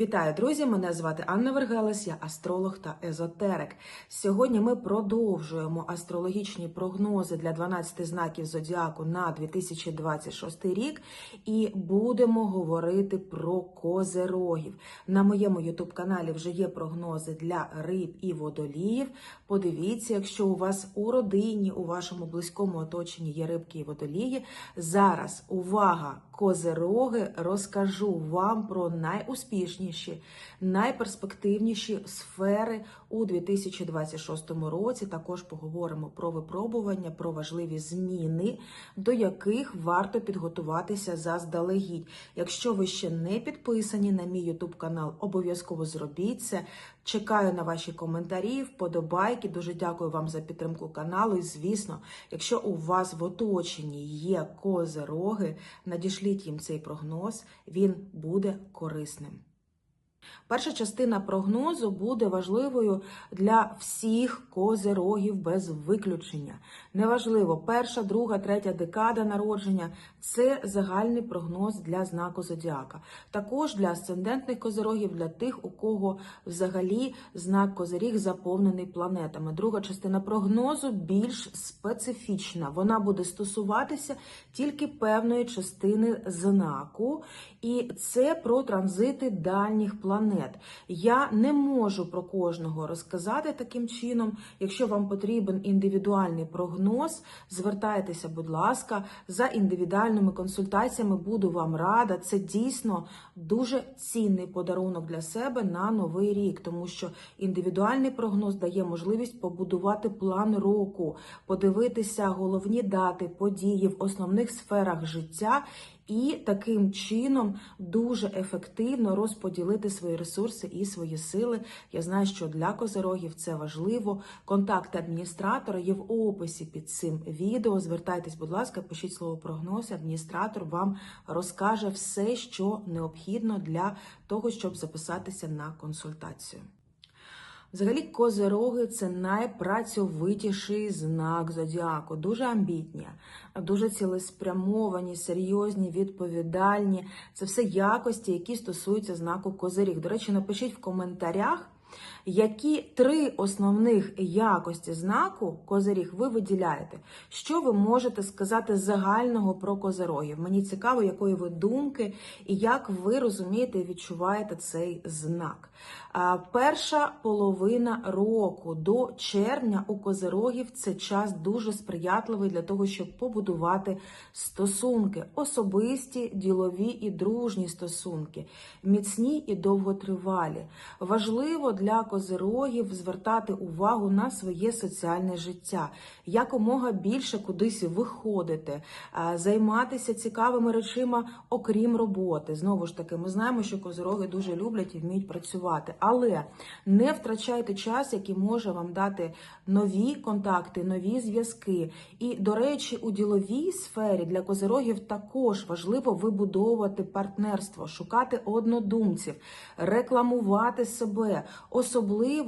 Вітаю, друзі! Мене звати Анна Вергелес, я астролог та езотерик. Сьогодні ми продовжуємо астрологічні прогнози для 12 знаків зодіаку на 2026 рік і будемо говорити про козерогів. На моєму ютуб-каналі вже є прогнози для риб і водоліїв. Подивіться, якщо у вас у родині, у вашому близькому оточенні є рибки і водолії. Зараз увага! Козероги розкажу вам про найуспішніші, найперспективніші сфери у 2026 році. Також поговоримо про випробування, про важливі зміни, до яких варто підготуватися заздалегідь. Якщо ви ще не підписані на мій YouTube канал, обов'язково зробіть це. Чекаю на ваші коментарі, вподобайки. Дуже дякую вам за підтримку каналу. І звісно, якщо у вас в оточенні є козероги, надішліть їм цей прогноз, він буде корисним. Перша частина прогнозу буде важливою для всіх козерогів без виключення. Неважливо, перша, друга, третя декада народження це загальний прогноз для знаку зодіака. Також для асцендентних козерогів, для тих, у кого взагалі знак козиріг заповнений планетами. Друга частина прогнозу більш специфічна. Вона буде стосуватися тільки певної частини знаку, і це про транзити дальніх планет. Я не можу про кожного розказати таким чином. Якщо вам потрібен індивідуальний прогноз, звертайтеся, будь ласка, за індивідуальними консультаціями. Буду вам рада. Це дійсно дуже цінний подарунок для себе на новий рік, тому що індивідуальний прогноз дає можливість побудувати план року, подивитися головні дати, події в основних сферах життя. І таким чином дуже ефективно розподілити свої ресурси і свої сили. Я знаю, що для козерогів це важливо. Контакти адміністратора є в описі під цим відео. Звертайтесь, будь ласка, пишіть слово прогноз. Адміністратор вам розкаже все, що необхідно для того, щоб записатися на консультацію. Взагалі, козероги це найпрацьовитіший знак зодіаку. Дуже амбітні, дуже цілеспрямовані, серйозні, відповідальні. Це все якості, які стосуються знаку козиріг. До речі, напишіть в коментарях. Які три основних якості знаку козиріг ви виділяєте? Що ви можете сказати загального про козирогів? Мені цікаво, якої ви думки і як ви розумієте і відчуваєте цей знак. Перша половина року до червня у козирогів це час дуже сприятливий для того, щоб побудувати стосунки, особисті, ділові і дружні стосунки, міцні і довготривалі. Важливо для козирогів звертати увагу на своє соціальне життя, якомога більше кудись виходити, займатися цікавими речима, окрім роботи. Знову ж таки, ми знаємо, що козироги дуже люблять і вміють працювати, але не втрачайте час, який може вам дати нові контакти, нові зв'язки. І, до речі, у діловій сфері для козирогів також важливо вибудовувати партнерство, шукати однодумців, рекламувати себе. Особливо,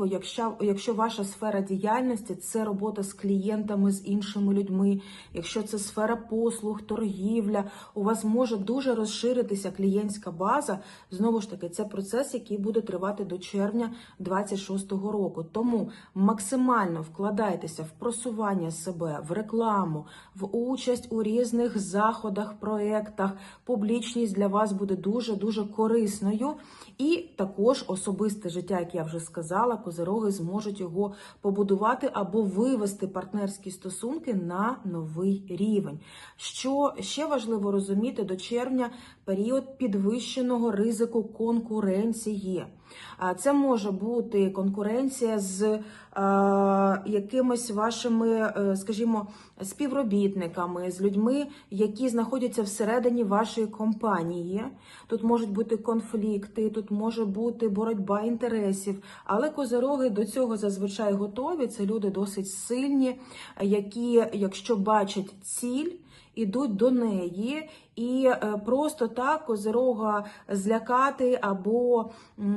якщо, якщо ваша сфера діяльності це робота з клієнтами, з іншими людьми, якщо це сфера послуг, торгівля, у вас може дуже розширитися клієнтська база. Знову ж таки, це процес, який буде тривати до червня 26-го року. Тому максимально вкладайтеся в просування себе, в рекламу, в участь у різних заходах, проєктах. Публічність для вас буде дуже дуже корисною. І також особисте життя, як я вже сказала, козероги зможуть його побудувати або вивести партнерські стосунки на новий рівень. Що ще важливо розуміти, до червня період підвищеного ризику конкуренції. Це може бути конкуренція з е, якимись вашими, е, скажімо, співробітниками, з людьми, які знаходяться всередині вашої компанії. Тут можуть бути конфлікти, тут може бути боротьба інтересів, але козироги до цього зазвичай готові. Це люди досить сильні, які, якщо бачать ціль ідуть до неї і е, просто так козирога злякати або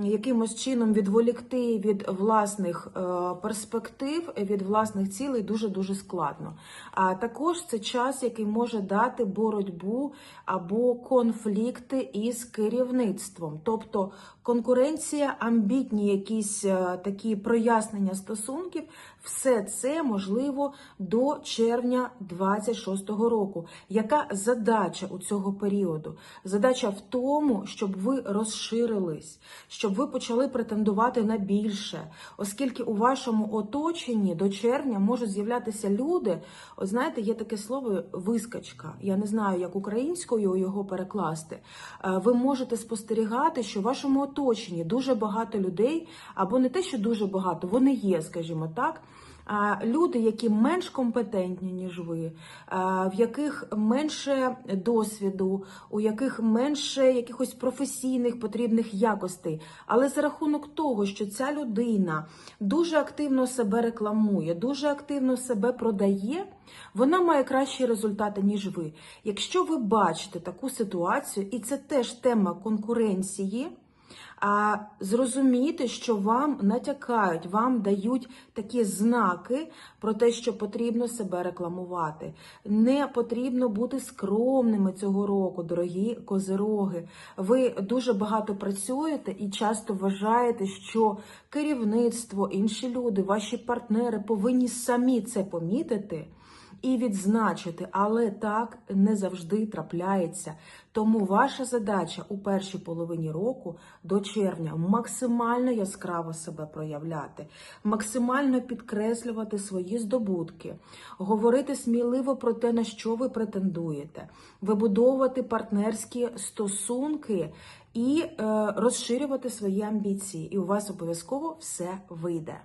якимось чином відволікти від власних е, перспектив, від власних цілей дуже дуже складно. А також це час, який може дати боротьбу або конфлікти із керівництвом, тобто конкуренція, амбітні якісь е, такі прояснення стосунків, все це можливо до червня 26-го року. Яка задача у цього періоду? Задача в тому, щоб ви розширились, щоб ви почали претендувати на більше, оскільки у вашому оточенні до червня можуть з'являтися люди. От знаєте, є таке слово вискочка. Я не знаю, як українською його перекласти. Е, Ви можете спостерігати, що в вашому оточенні дуже багато людей, або не те, що дуже багато, вони є, скажімо так. Люди, які менш компетентні, ніж ви, в яких менше досвіду, у яких менше якихось професійних потрібних якостей. Але за рахунок того, що ця людина дуже активно себе рекламує, дуже активно себе продає, вона має кращі результати, ніж ви. Якщо ви бачите таку ситуацію, і це теж тема конкуренції. А зрозуміти, що вам натякають, вам дають такі знаки про те, що потрібно себе рекламувати. Не потрібно бути скромними цього року, дорогі козироги. Ви дуже багато працюєте і часто вважаєте, що керівництво, інші люди, ваші партнери повинні самі це помітити і відзначити, але так не завжди трапляється. Тому ваша задача у першій половині року до червня максимально яскраво себе проявляти, максимально підкреслювати свої здобутки, говорити сміливо про те, на що ви претендуєте, вибудовувати партнерські стосунки і е, розширювати свої амбіції. І у вас обов'язково все вийде.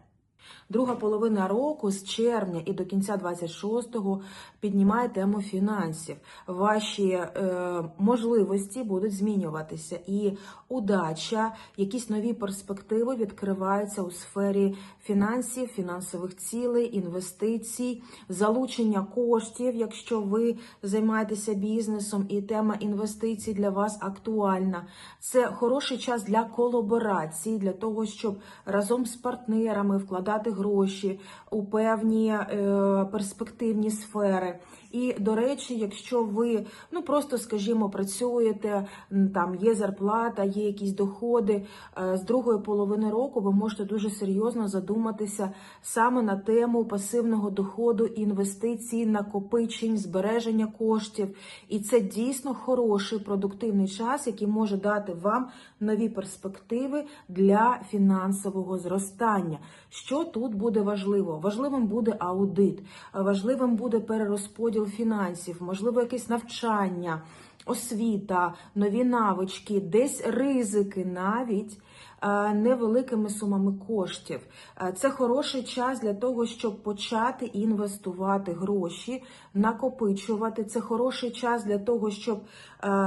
Друга половина року з червня і до кінця 26-го піднімає тему фінансів. Ваші е, можливості будуть змінюватися, і удача, якісь нові перспективи відкриваються у сфері фінансів, фінансових цілей, інвестицій, залучення коштів, якщо ви займаєтеся бізнесом, і тема інвестицій для вас актуальна. Це хороший час для колаборації, для того, щоб разом з партнерами вкладати гроші у певні е, перспективні сфери. І, до речі, якщо ви ну просто, скажімо, працюєте, там є зарплата, є якісь доходи е, з другої половини року, ви можете дуже серйозно задуматися саме на тему пасивного доходу, інвестицій, накопичень, збереження коштів. І це дійсно хороший продуктивний час, який може дати вам нові перспективи для фінансового зростання. Що тут буде важливо? Важливим буде аудит, важливим буде перерозподіл фінансів, можливо, якесь навчання, освіта, нові навички, десь ризики навіть. е, Невеликими сумами коштів Е, це хороший час для того, щоб почати інвестувати гроші, накопичувати. Це хороший час для того, щоб е,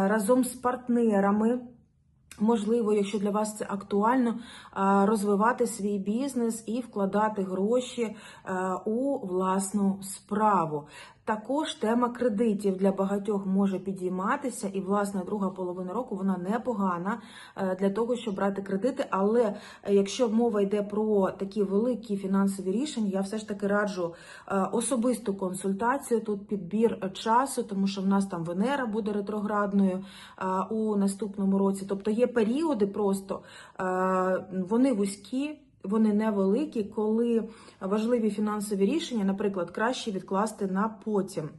разом з партнерами. Можливо, якщо для вас це актуально, розвивати свій бізнес і вкладати гроші у власну справу. Також тема кредитів для багатьох може підійматися, і власне друга половина року вона непогана е, для того, щоб брати кредити. Але е, якщо мова йде про такі великі фінансові рішення, я все ж таки раджу е, особисту консультацію. Тут підбір часу, тому що в нас там Венера буде ретроградною у наступному році. Тобто є періоди, просто вони вузькі. Вони невеликі, коли важливі фінансові рішення, наприклад, краще відкласти на потім.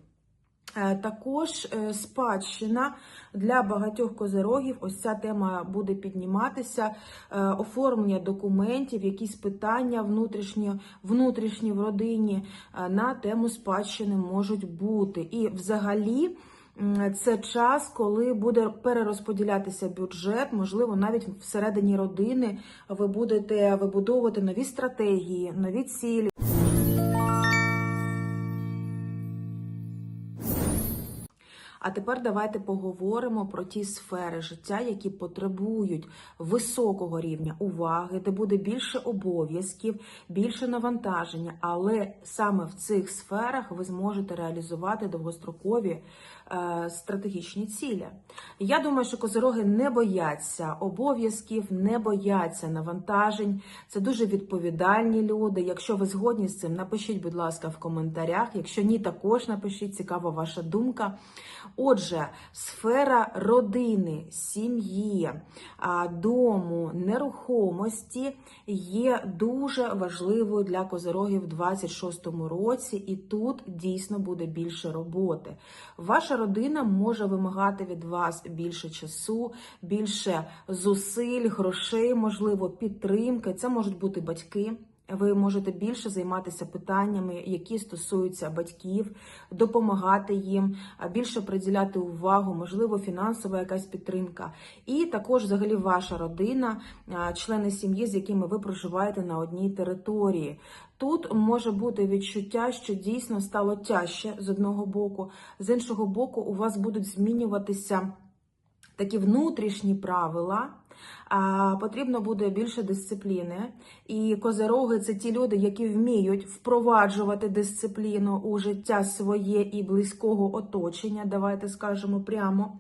Е, Також е, спадщина для багатьох козирогів. Ось ця тема буде підніматися. Е, Оформлення документів, якісь питання внутрішні, внутрішні в родині на тему спадщини можуть бути. І взагалі. Це час, коли буде перерозподілятися бюджет, можливо, навіть всередині родини ви будете вибудовувати нові стратегії, нові цілі. А тепер давайте поговоримо про ті сфери життя, які потребують високого рівня уваги, де буде більше обов'язків, більше навантаження. Але саме в цих сферах ви зможете реалізувати довгострокові стратегічні цілі. Я думаю, що козироги не бояться обов'язків, не бояться навантажень. Це дуже відповідальні люди. Якщо ви згодні з цим, напишіть, будь ласка, в коментарях. Якщо ні, також напишіть, цікава ваша думка. Отже, сфера родини, сім'ї, дому, нерухомості є дуже важливою для козирогів в 26-му році, і тут дійсно буде більше роботи. Ваша родина може вимагати від вас більше часу, більше зусиль, грошей, можливо, підтримки. Це можуть бути батьки. Ви можете більше займатися питаннями, які стосуються батьків, допомагати їм, більше приділяти увагу, можливо, фінансова якась підтримка. І також, взагалі, ваша родина, члени сім'ї, з якими ви проживаєте на одній території. Тут може бути відчуття, що дійсно стало тяжче з одного боку, з іншого боку, у вас будуть змінюватися такі внутрішні правила. Потрібно буде більше дисципліни. І козероги це ті люди, які вміють впроваджувати дисципліну у життя своє і близького оточення. Давайте скажемо прямо.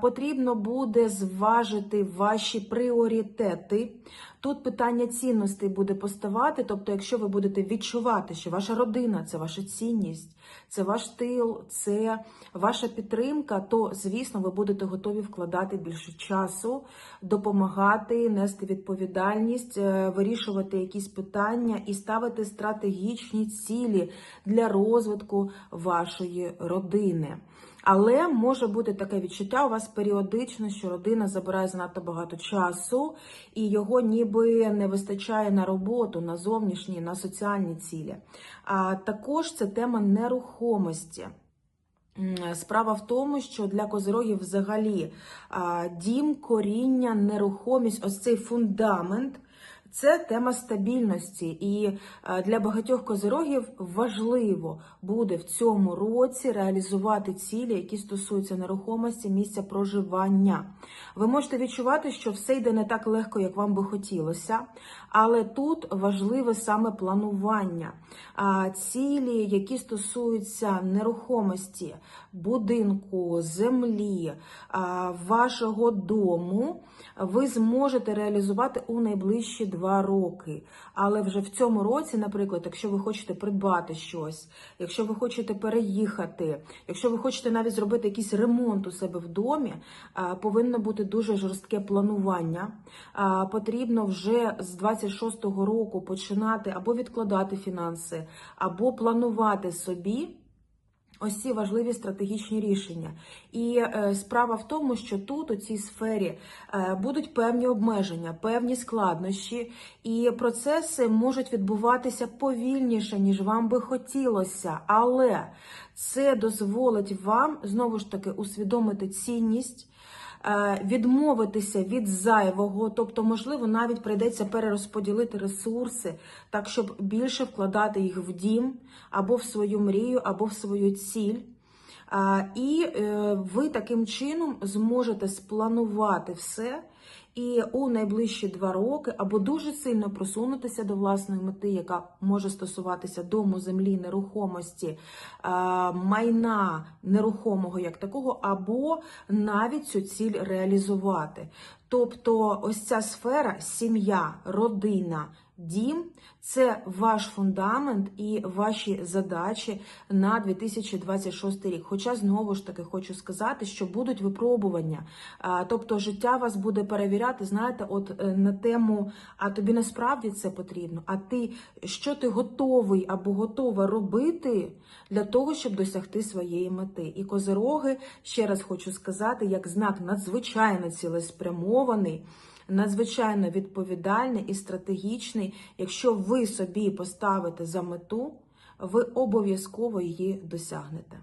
Потрібно буде зважити ваші пріоритети. Тут питання цінностей буде поставати. Тобто, якщо ви будете відчувати, що ваша родина це ваша цінність, це ваш тил, це ваша підтримка, то звісно ви будете готові вкладати більше часу, допомагати, нести відповідальність, е, вирішувати якісь питання і ставити стратегічні цілі для розвитку вашої родини. Але може бути таке відчуття у вас періодично, що родина забирає занадто багато часу, і його ніби не вистачає на роботу, на зовнішні, на соціальні цілі. А також це тема нерухомості. Справа в тому, що для козирогів взагалі дім, коріння, нерухомість, ось цей фундамент. Це тема стабільності, і е, для багатьох козирогів важливо буде в цьому році реалізувати цілі, які стосуються нерухомості, місця проживання. Ви можете відчувати, що все йде не так легко, як вам би хотілося, але тут важливе саме планування. А Цілі, які стосуються нерухомості, будинку, землі, вашого дому, ви зможете реалізувати у найближчі два роки. Але вже в цьому році, наприклад, якщо ви хочете придбати щось, якщо ви хочете переїхати, якщо ви хочете навіть зробити якийсь ремонт у себе в домі, повинно бути дуже жорстке планування. Потрібно вже з 26-го року починати або відкладати фінанси, або планувати собі. Ось ці важливі стратегічні рішення. І е, справа в тому, що тут, у цій сфері, е, будуть певні обмеження, певні складнощі, і процеси можуть відбуватися повільніше, ніж вам би хотілося. Але це дозволить вам знову ж таки усвідомити цінність. Е, Відмовитися від зайвого, тобто, можливо, навіть прийдеться перерозподілити ресурси, так щоб більше вкладати їх в дім, або в свою мрію, або в свою ціль. І е, ви таким чином зможете спланувати все і у найближчі два роки або дуже сильно просунутися до власної мети, яка може стосуватися дому, землі, нерухомості, майна нерухомого як такого, або навіть цю ціль реалізувати. Тобто, ось ця сфера сім'я, родина. Дім це ваш фундамент і ваші задачі на 2026 рік. Хоча знову ж таки хочу сказати, що будуть випробування, тобто життя вас буде перевіряти, знаєте, от е, на тему, а тобі насправді це потрібно. А ти що ти готовий або готова робити для того, щоб досягти своєї мети? І козироги, ще раз хочу сказати, як знак надзвичайно цілеспрямований надзвичайно відповідальний і стратегічний. Якщо ви собі поставите за мету, ви обов'язково її досягнете.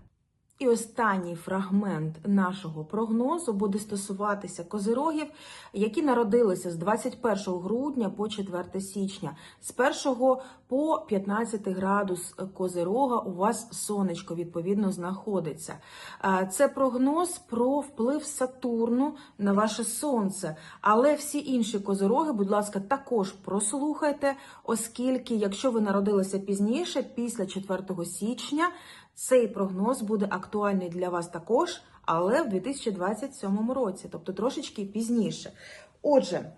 І останній фрагмент нашого прогнозу буде стосуватися козирогів, які народилися з 21 грудня по 4 січня. З 1 по 15 градус козирога у вас сонечко відповідно знаходиться. Це прогноз про вплив Сатурну на ваше сонце. Але всі інші козироги, будь ласка, також прослухайте, оскільки, якщо ви народилися пізніше, після 4 січня. Цей прогноз буде актуальний для вас також, але в 2027 році, тобто трошечки пізніше. Отже,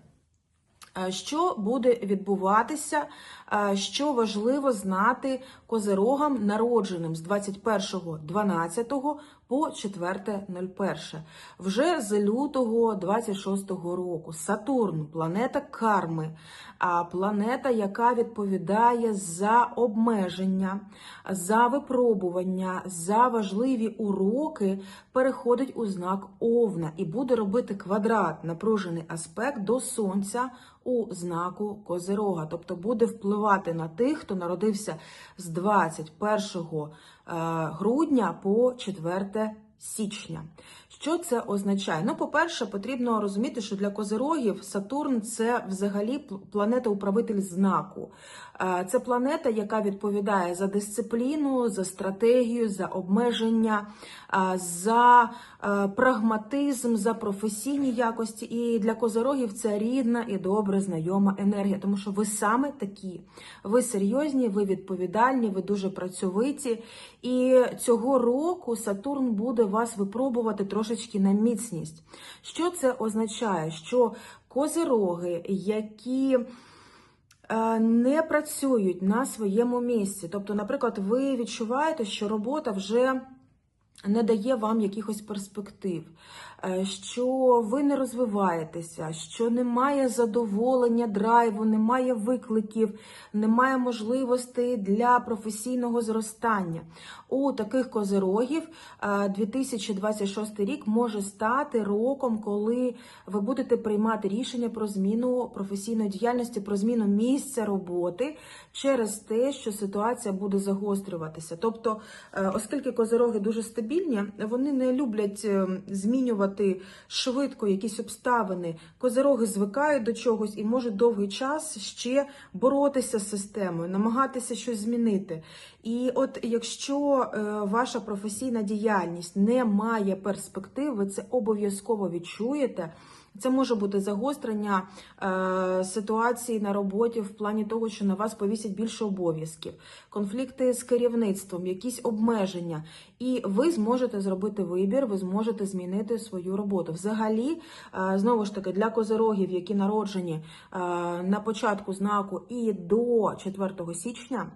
е, що буде відбуватися, е, що важливо знати козирогам, народженим з 21.12 по 4.01. Вже з лютого 26 року Сатурн, планета карми, планета, яка відповідає за обмеження, за випробування, за важливі уроки, переходить у знак Овна і буде робити квадрат, напружений аспект до Сонця у знаку Козирога. Тобто буде впливати на тих, хто народився з 21 е, грудня по 4 січня. Що це означає? Ну, по-перше, потрібно розуміти, що для козирогів Сатурн це взагалі планета-управитель знаку. Е, Це планета, яка відповідає за дисципліну, за стратегію, за обмеження, е, за е, прагматизм, за професійні якості. І для козирогів це рідна і добре знайома енергія, тому що ви саме такі. Ви серйозні, ви відповідальні, ви дуже працьовиті. І цього року Сатурн буде вас випробувати трошечки на міцність. Що це означає? Що козироги, які е, не працюють на своєму місці. Тобто, наприклад, ви відчуваєте, що робота вже не дає вам якихось перспектив, е, що ви не розвиваєтеся, що немає задоволення, драйву, немає викликів, немає можливостей для професійного зростання. У таких козирогів е, 2026 рік може стати роком, коли ви будете приймати рішення про зміну професійної діяльності, про зміну місця роботи через те, що ситуація буде загострюватися. Тобто, е, оскільки козироги дуже стабільні, вони не люблять е, змінювати швидко якісь обставини. Козероги звикають до чогось і можуть довгий час ще боротися з системою, намагатися щось змінити. І от якщо е, ваша професійна діяльність не має перспектив, ви це обов'язково відчуєте. Це може бути загострення е, ситуації на роботі в плані того, що на вас повісять більше обов'язків, конфлікти з керівництвом, якісь обмеження, і ви зможете зробити вибір, ви зможете змінити свою роботу. Взагалі, е, знову ж таки, для козирогів, які народжені е, на початку знаку і до 4 січня.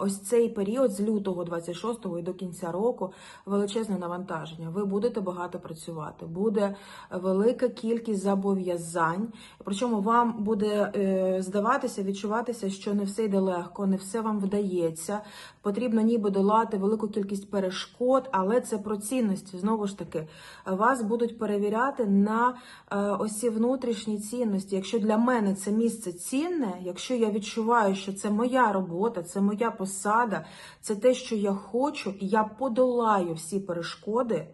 Ось цей період з лютого 26-го і до кінця року величезне навантаження. Ви будете багато працювати, буде велика кількість зобов'язань. Причому вам буде е, здаватися, відчуватися, що не все йде легко, не все вам вдається. Потрібно ніби долати велику кількість перешкод, але це про цінності. Знову ж таки, вас будуть перевіряти на е, ось ці внутрішні цінності. Якщо для мене це місце цінне, якщо я відчуваю, що це моя робота, це моя посада, це те, що я хочу, і я подолаю всі перешкоди.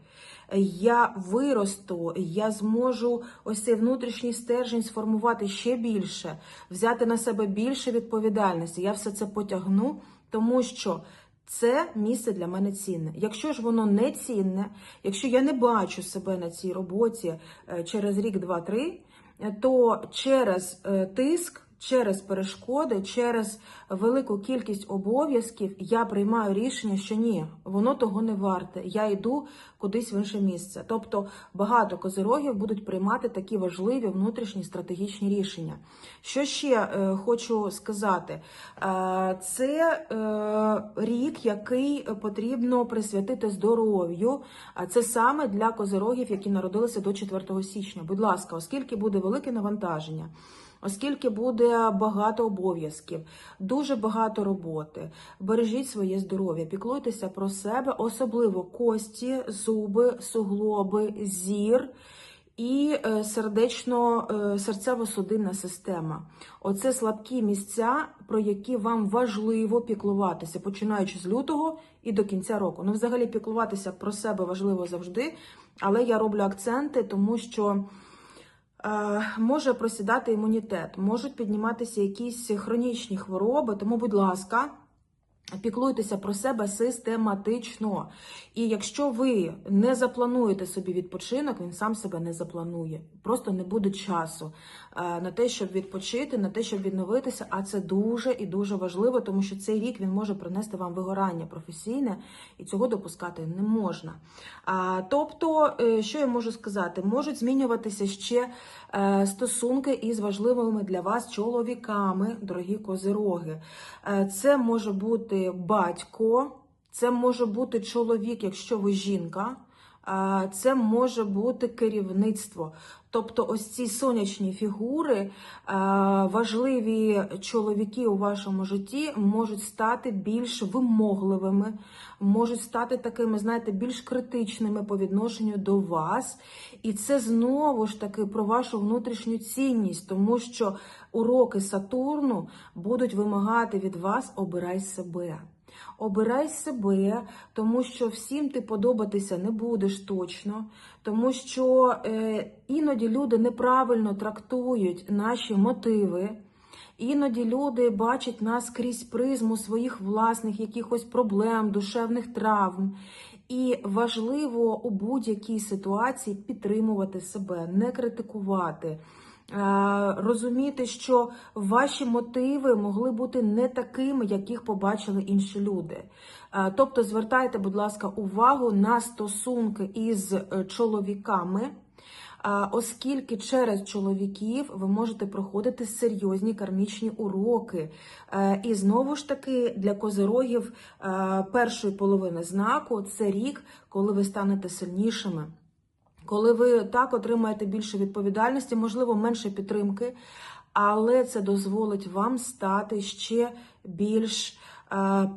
Я виросту, я зможу ось цей внутрішній стержень сформувати ще більше, взяти на себе більше відповідальності. Я все це потягну, тому що це місце для мене цінне. Якщо ж воно не цінне, якщо я не бачу себе на цій роботі е, через рік, два-три, е, то через е, тиск. Через перешкоди, через велику кількість обов'язків я приймаю рішення, що ні, воно того не варте. Я йду кудись в інше місце. Тобто багато козирогів будуть приймати такі важливі внутрішні стратегічні рішення. Що ще е, хочу сказати? Е, це е, рік, який потрібно присвятити здоров'ю. Це саме для козирогів, які народилися до 4 січня. Будь ласка, оскільки буде велике навантаження. Оскільки буде багато обов'язків, дуже багато роботи, бережіть своє здоров'я, піклуйтеся про себе, особливо кості, зуби, суглоби, зір і е, сердечно е, серцево-судинна система. Оце слабкі місця, про які вам важливо піклуватися, починаючи з лютого і до кінця року. Ну, взагалі, піклуватися про себе важливо завжди, але я роблю акценти, тому що. Е, може просідати імунітет, можуть підніматися якісь хронічні хвороби. Тому, будь ласка, Піклуйтеся про себе систематично. І якщо ви не заплануєте собі відпочинок, він сам себе не запланує. Просто не буде часу е, на те, щоб відпочити, на те, щоб відновитися. А це дуже і дуже важливо, тому що цей рік він може принести вам вигорання професійне, і цього допускати не можна. Тобто, е, що я можу сказати, можуть змінюватися ще е, стосунки із важливими для вас чоловіками, дорогі козироги. Це може бути батько, це може бути чоловік, якщо ви жінка. Це може бути керівництво. Тобто, ось ці сонячні фігури, важливі чоловіки у вашому житті можуть стати більш вимогливими, можуть стати такими, знаєте, більш критичними по відношенню до вас. І це знову ж таки про вашу внутрішню цінність, тому що уроки Сатурну будуть вимагати від вас обирай себе. Обирай себе, тому що всім ти подобатися не будеш точно, тому що е, іноді люди неправильно трактують наші мотиви. Іноді люди бачать нас крізь призму своїх власних якихось проблем, душевних травм. І важливо у будь-якій ситуації підтримувати себе, не критикувати. Е, Розуміти, що ваші мотиви могли бути не такими, яких побачили інші люди. Е, Тобто звертайте, будь ласка, увагу на стосунки із е, чоловіками. Оскільки через чоловіків ви можете проходити серйозні кармічні уроки. І знову ж таки для козирогів першої половини знаку це рік, коли ви станете сильнішими. Коли ви так отримаєте більше відповідальності, можливо, менше підтримки, але це дозволить вам стати ще більш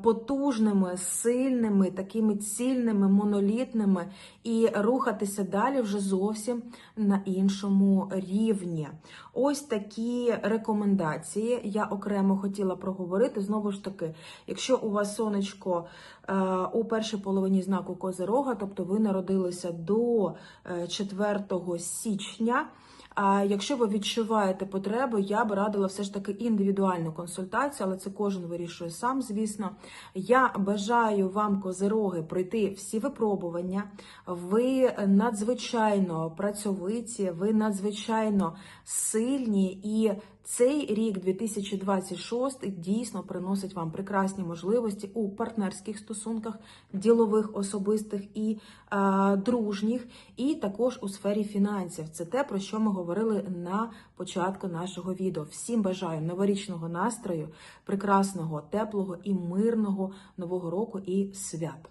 потужними, сильними, такими цільними, монолітними і рухатися далі вже зовсім на іншому рівні. Ось такі рекомендації я окремо хотіла проговорити. Знову ж таки, якщо у вас сонечко е, у першій половині знаку Козирога, тобто ви народилися до е, 4 січня. А якщо ви відчуваєте потребу, я би радила все ж таки індивідуальну консультацію, але це кожен вирішує сам, звісно. Я бажаю вам, козироги, пройти всі випробування. Ви надзвичайно працьовиті, ви надзвичайно сильні, і цей рік, 2026, дійсно приносить вам прекрасні можливості у партнерських стосунках, ділових, особистих і е, дружніх, і також у сфері фінансів. Це те, про що ми говорили на початку нашого відео. Всім бажаю новорічного настрою, прекрасного, теплого і мирного нового року і свят.